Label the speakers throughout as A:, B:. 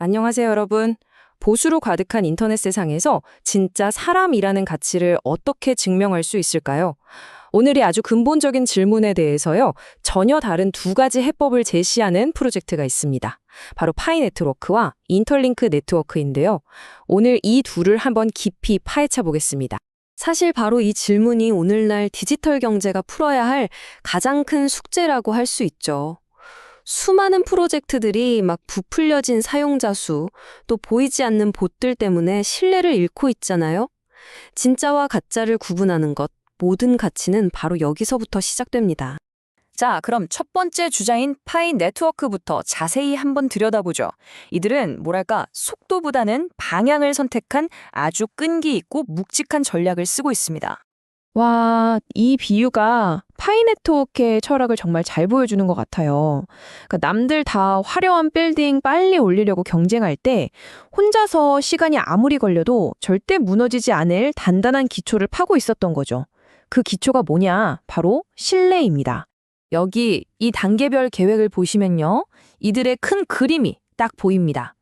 A: 안녕하세요, 여러분. 보수로 가득한 인터넷 세상에서 진짜 사람이라는 가치를 어떻게 증명할 수 있을까요? 오늘이 아주 근본적인 질문에 대해서요, 전혀 다른 두 가지 해법을 제시하는 프로젝트가 있습니다. 바로 파이 네트워크와 인터링크 네트워크인데요. 오늘 이 둘을 한번 깊이 파헤쳐 보겠습니다. 사실 바로 이 질문이 오늘날 디지털 경제가 풀어야 할 가장 큰 숙제라고 할 수 있죠. 수많은 프로젝트들이 막 부풀려진 사용자 수, 또 보이지 않는 봇들 때문에 신뢰를 잃고 있잖아요. 진짜와 가짜를 구분하는 것, 모든 가치는 바로 여기서부터 시작됩니다.
B: 자, 그럼 첫 번째 주자인 파이 네트워크부터 자세히 한번 들여다보죠. 이들은 뭐랄까 속도보다는 방향을 선택한 아주 끈기 있고 묵직한 전략을 쓰고 있습니다.
C: 와, 이 비유가 파이 네트워크의 철학을 정말 잘 보여주는 것 같아요. 그러니까 남들 다 화려한 빌딩 빨리 올리려고 경쟁할 때 혼자서 시간이 아무리 걸려도 절대 무너지지 않을 단단한 기초를 파고 있었던 거죠. 그 기초가 뭐냐? 바로 신뢰입니다. 여기 이 단계별 계획을 보시면요. 이들의 큰 그림이 딱 보입니다.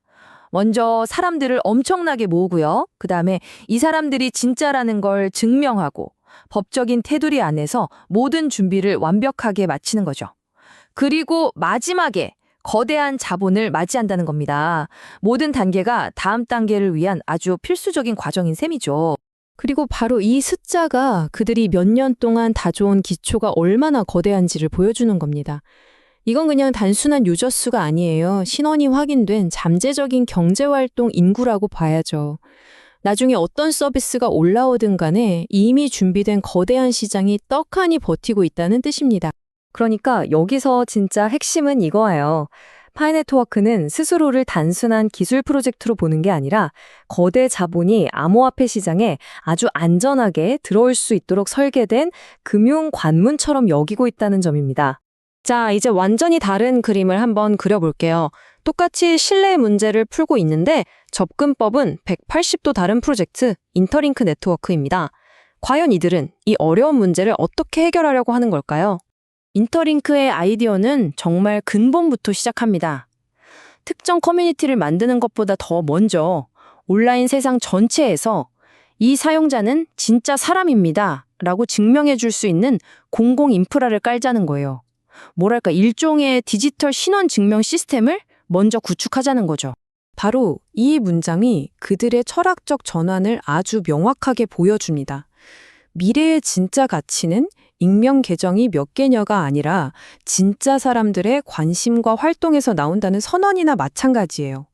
C: 먼저 사람들을 엄청나게 모으고요. 그 다음에 이 사람들이 진짜라는 걸 증명하고 법적인 테두리 안에서 모든 준비를 완벽하게 마치는 거죠. 그리고 마지막에 거대한 자본을 맞이한다는 겁니다. 모든 단계가 다음 단계를 위한 아주 필수적인 과정인 셈이죠. 그리고 바로 이 숫자가 그들이 몇 년 동안 다져온 기초가 얼마나 거대한지를 보여주는 겁니다. 이건 그냥 단순한 유저 수가 아니에요. 신원이 확인된 잠재적인 경제활동 인구라고 봐야죠. 나중에 어떤 서비스가 올라오든 간에 이미 준비된 거대한 시장이 떡하니 버티고 있다는 뜻입니다.
A: 그러니까 여기서 진짜 핵심은 이거예요. 파이네트워크는 스스로를 단순한 기술 프로젝트로 보는 게 아니라 거대 자본이 암호화폐 시장에 아주 안전하게 들어올 수 있도록 설계된 금융 관문처럼 여기고 있다는 점입니다. 자, 이제 완전히 다른 그림을 한번 그려볼게요. 똑같이 신뢰 문제를 풀고 있는데 접근법은 180도 다른 프로젝트 인터링크 네트워크입니다. 과연 이들은 이 어려운 문제를 어떻게 해결하려고 하는 걸까요? 인터링크의 아이디어는 정말 근본부터 시작합니다. 특정 커뮤니티를 만드는 것보다 더 먼저 온라인 세상 전체에서 이 사용자는 진짜 사람입니다. 라고 증명해 줄 수 있는 공공 인프라를 깔자는 거예요. 뭐랄까, 일종의 디지털 신원 증명 시스템을 먼저 구축하자는 거죠. 바로 이 문장이 그들의 철학적 전환을 아주 명확하게 보여줍니다. 미래의 진짜 가치는 익명 계정이 몇 개냐가 아니라 진짜 사람들의 관심과 활동에서 나온다는 선언이나 마찬가지예요.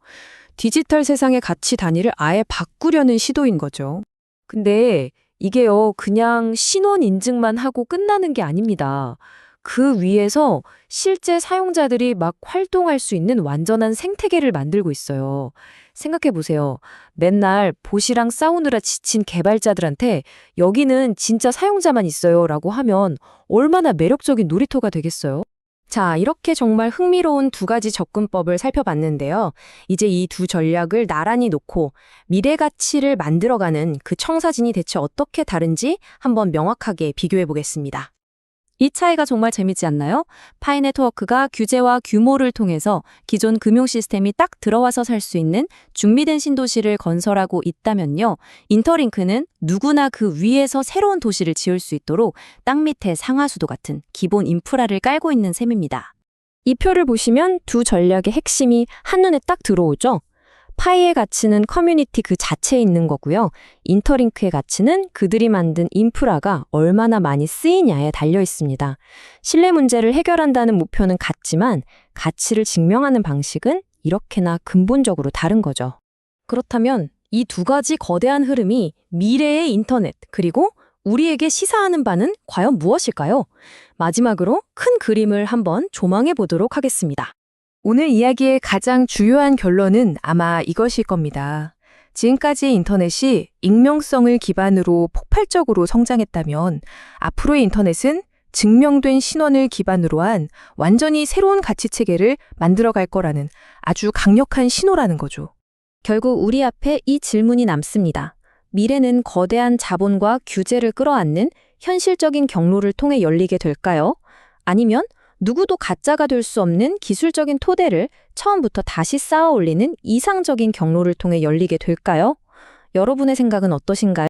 A: 디지털 세상의 가치 단위를 아예 바꾸려는 시도인 거죠. 근데 이게요, 그냥 신원 인증만 하고 끝나는 게 아닙니다. 그 위에서 실제 사용자들이 막 활동할 수 있는 완전한 생태계를 만들고 있어요. 생각해 보세요. 맨날 보시랑 싸우느라 지친 개발자들한테 여기는 진짜 사용자만 있어요 라고 하면 얼마나 매력적인 놀이터가 되겠어요? 자, 이렇게 정말 흥미로운 두 가지 접근법을 살펴봤는데요. 이제 이 두 전략을 나란히 놓고 미래 가치를 만들어가는 그 청사진이 대체 어떻게 다른지 한번 명확하게 비교해 보겠습니다. 이 차이가 정말 재밌지 않나요? 파이 네트워크가 규제와 규모를 통해서 기존 금융 시스템이 딱 들어와서 살 수 있는 중미된 신도시를 건설하고 있다면요. 인터링크는 누구나 그 위에서 새로운 도시를 지을 수 있도록 땅 밑에 상하수도 같은 기본 인프라를 깔고 있는 셈입니다. 이 표를 보시면 두 전략의 핵심이 한눈에 딱 들어오죠? 파이의 가치는 커뮤니티 그 자체에 있는 거고요. 인터링크의 가치는 그들이 만든 인프라가 얼마나 많이 쓰이냐에 달려 있습니다. 신뢰 문제를 해결한다는 목표는 같지만 가치를 증명하는 방식은 이렇게나 근본적으로 다른 거죠. 그렇다면 이 두 가지 거대한 흐름이 미래의 인터넷 그리고 우리에게 시사하는 바는 과연 무엇일까요? 마지막으로 큰 그림을 한번 조망해 보도록 하겠습니다. 오늘 이야기의 가장 주요한 결론은 아마 이것일 겁니다. 지금까지의 인터넷이 익명성을 기반으로 폭발적으로 성장했다면 앞으로의 인터넷은 증명된 신원을 기반으로 한 완전히 새로운 가치 체계를 만들어 갈 거라는 아주 강력한 신호라는 거죠. 결국 우리 앞에 이 질문이 남습니다. 미래는 거대한 자본과 규제를 끌어안는 현실적인 경로를 통해 열리게 될까요? 아니면 누구도 가짜가 될 수 없는 기술적인 토대를 처음부터 다시 쌓아 올리는 이상적인 경로를 통해 열리게 될까요? 여러분의 생각은 어떠신가요?